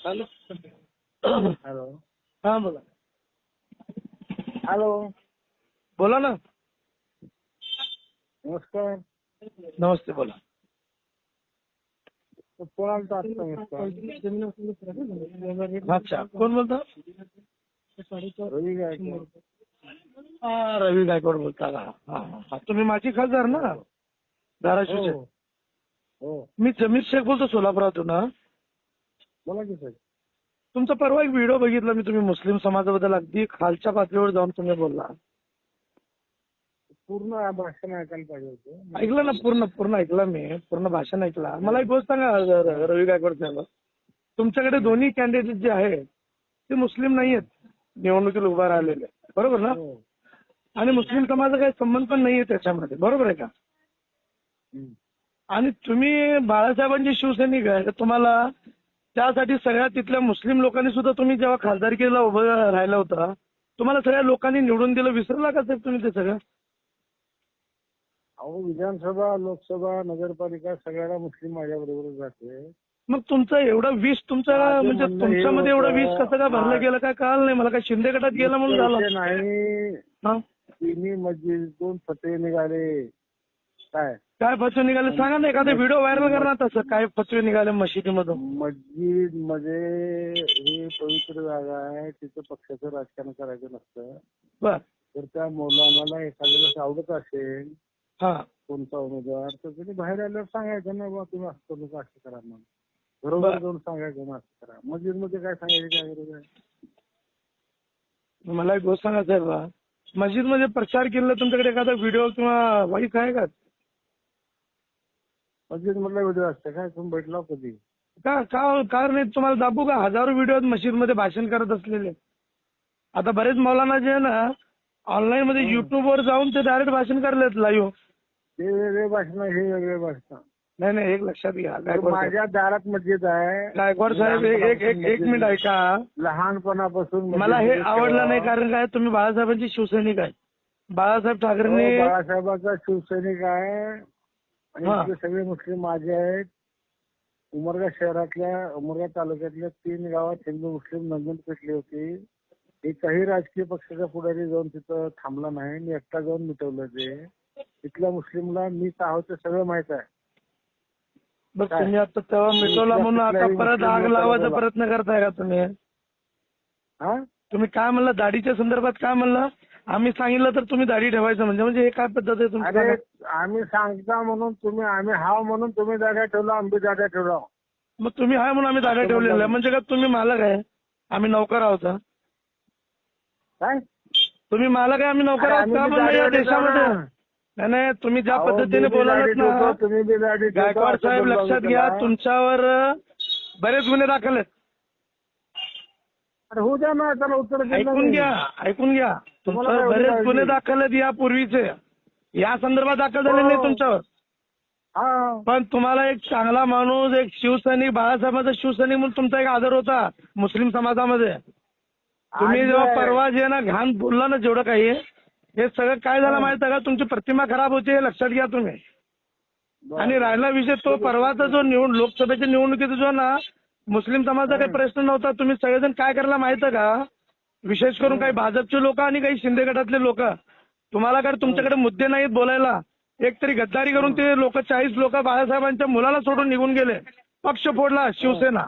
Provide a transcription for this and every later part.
Hello hello हा बोला hello बोला ना नमस्कार नमस्ते बोला कोणाला टाकता नमस्कार अच्छा कोण बोलता रवी गायकवाड हा रवी गायकवाड बोलता का हा हा, हा तुम्ही माझी खासदार ना? धाराशिवचे. हो हो. मी जमीर शेख बोलतो सोलापुरातून हा. बोला की सर तुमचा परवा एक व्हिडिओ बघितला मी तुम्ही मुस्लिम समाजाबद्दल अगदी खालच्या पातळीवर जाऊन तुम्ही बोलला. पूर्ण भाषण ऐकायला पाहिजे होतं. ऐकलं ना पूर्ण पूर्ण ऐकलं मी. पूर्ण भाषण ऐकला. मला एक गोष्ट सांगा र- र- रवी गायकवाड साहेब. तुमच्याकडे दोन्ही कॅन्डिडेट जे आहे ते मुस्लिम नाही आहेत निवडणुकीला उभा राहिलेले. बरोबर ना? हो. आणि मुस्लिम समाजाचा काही संबंध पण नाहीये त्याच्यामध्ये. बरोबर आहे का. आणि तुम्ही बाळासाहेबांची शिवसैनिक आहे तर तुम्हाला त्यासाठी सगळ्या तिथल्या मुस्लिम लोकांनी सुद्धा तुम्ही जेव्हा खासदारकीला उभं राहिला होता तुम्हाला सगळ्या लोकांनी निवडून दिलं विसरला का साहेब तुम्ही ते सगळं? अहो विधानसभा लोकसभा नगरपालिका सगळ्याला मुस्लिम माझ्या बरोबरच जाते. मग तुमचं एवढं विष तुमचं म्हणजे तुमच्यामध्ये एवढं होतं, कसं काय भरलं गेलं काय? कळलं नाही मला काय शिंदे गटात गेला म्हणून झालं. नाही. हा? तिन्ही मस्जिदीतून फते निघाले. काय? काय फसवे निघाले? सांगा ना एखादा व्हिडिओ व्हायरल करा ना तसं. काय फसवे निघाले मशिदीमधून? मस्जिदमध्ये ही पवित्र जागा आहे. तिथं पक्षाचं राजकारण करायचं नसतं. बर. तर त्या मौलानाला एखाद्याला आवडत असेल हा. कोणता उमेदवार तर त्यांनी बाहेर आल्यावर सांगायचं ना बा तुम्ही असं नका असं करा म्हणून. बरोबर बरं. जाऊन सांगायचं ना असं करा. मस्जिदमध्ये काय सांगायची काय गरज आहे? मला एक गोष्ट सांगा साहेब मस्जिदमध्ये प्रचार केलेला तुमच्याकडे एखादा व्हिडिओ किंवा वाईस आहे का? मस्जिद मधला व्हिडिओ असते काय? तुम्ही भेटला कधी? का का कारण नाही तुम्हाला दाखवू का? हजारो व्हिडिओ आहेत मस्जिदमध्ये भाषण करत असलेले. आता बरेच मौलाना जे आहे ना ऑनलाईन मध्ये युट्यूब वर जाऊन ते डायरेक्ट भाषण करलेत लाईव्ह ते वेगळे भाषण हे वेगळे भाषण. नाही नाही एक लक्षात घ्या. माझ्या दारात मस्जिद आहे. गायकवाड साहेब एक एक मिनिट ऐका. लहानपणापासून मला हे आवडलं. नाही कारण काय तुम्ही बाळासाहेबांची शिवसैनिक आहे. बाळासाहेब हो, ठाकरेंनी बाळासाहेबाचा शिवसैनिक आहे. हा. सगळे मुस्लिम माझे आहेत. उमरगा शहरातल्या उमरगा तालुक्यातल्या तीन गावात हिंदू मुस्लिम नंदन पेटली होती. एकही राजकीय पक्षाचा पुढारी जाऊन तिथं थांबला नाही. मी एकटा जाऊन मिटवलं ते. तिथल्या मुस्लिमला मी आहोत ते सगळं माहीत आहे. बघ? तुम्ही आता तेव्हा मिटवला म्हणून आता परत आग लावायचा. प्रयत्न करताय का तुम्ही हा तुम्ही काय म्हणलं दाढीच्या संदर्भात काय म्हणलं आम्ही सांगितलं तर तुम्ही दाढी ठेवायचं म्हणजे म्हणजे हे काय पद्धत आहे तुमची अरे सांगा? आम्ही सांगता म्हणून तुम्ही आम्ही हाव म्हणून तुम्ही जागा ठेवला आम्ही जागा ठेवला मग तुम्ही आहे म्हणून आम्ही दाढ्या ठेवलेल्या आहे. म्हणजे काय तुम्ही मालक आहे आम्ही नौकर आहोत हा? काय तुम्ही मालक आहे आम्ही नौकर अरे आहोत आम्ही का बी म्हणलं या देशामध्ये. नाही नाही तुम्ही ज्या पद्धतीने बोलालात ना तुम्ही बी गायकवाड असं साहेब बोललो लक्षात घ्या. तुमच्यावर अ, बरेच गुन्हे दाखल आहेत अरे होऊ द्या ना त्याला उत्तर ऐकून नाही. घ्या ऐकून घ्या तुम्हाला तुमच्यावर काय एवढी बरेच काळजी? गुन्हे दाखल आहेत यापूर्वीचे या संदर्भात दाखल झाले हो. नाही तुमच्यावर हा पण तुम्हाला एक चांगला माणूस एक शिवसैनिक बाळासाहेबांचा शिवसैनिक म्हणून तुमचा एक आदर होता मुस्लिम समाजामध्ये तुम्ही आज जेव्हा आहे. परवा जे ना घाण बोलला ना जेवढं काही हे सगळं काय झालं. माहिती आहे का? तुमची प्रतिमा खराब होती हे लक्षात घ्या तुम्ही. आणि राहिला विषय तो परवाचा जो निवड लोकसभेच्या निवडणुकीचा जो ना मुस्लिम समाजाचा काही प्रश्न नव्हता. तुम्ही सगळेजण काय करायला माहिती आहे का? विशेष करून काही भाजपचे लोक आणि काही शिंदे गटातले लोक. तुम्हाला काय तुमच्याकडे मुद्दे नाहीत बोलायला? एक तरी गद्दारी करून ते लोक चाळीस लोक बाळासाहेबांच्या मुलाला सोडून निघून गेले. पक्ष फोडला शिवसेना.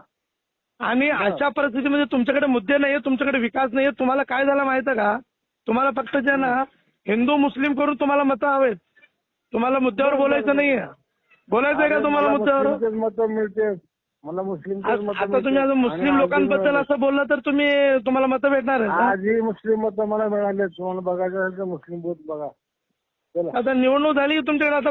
आणि अशा परिस्थितीमध्ये तुमच्याकडे मुद्दे नाहीये तुमच्याकडे विकास नाहीये तुम्हाला काय झालं माहिती आहे का? तुम्हाला फक्त जे ना हिंदू मुस्लिम करून तुम्हाला मतं हवेत. तुम्हाला मुद्द्यावर बोलायचं नाहीये. बोलायचंय का अरे तुम्हाला मुद्द्यावर? मुस्लिमचेच मतं मिळते. मला मतं आता तुम्ही आता मिळतात. मुस्लिम लोकांबद्दल असं बोललं तर तुम्ही तुम्हाला मतं भेटणार का? आजही मुस्लिम मतं मला मिळाले तुम्हाला बघायचं असेल तर मुस्लिम बूथ बघा. चला. आता निवडणूक झाली की तुमच्याकडे आता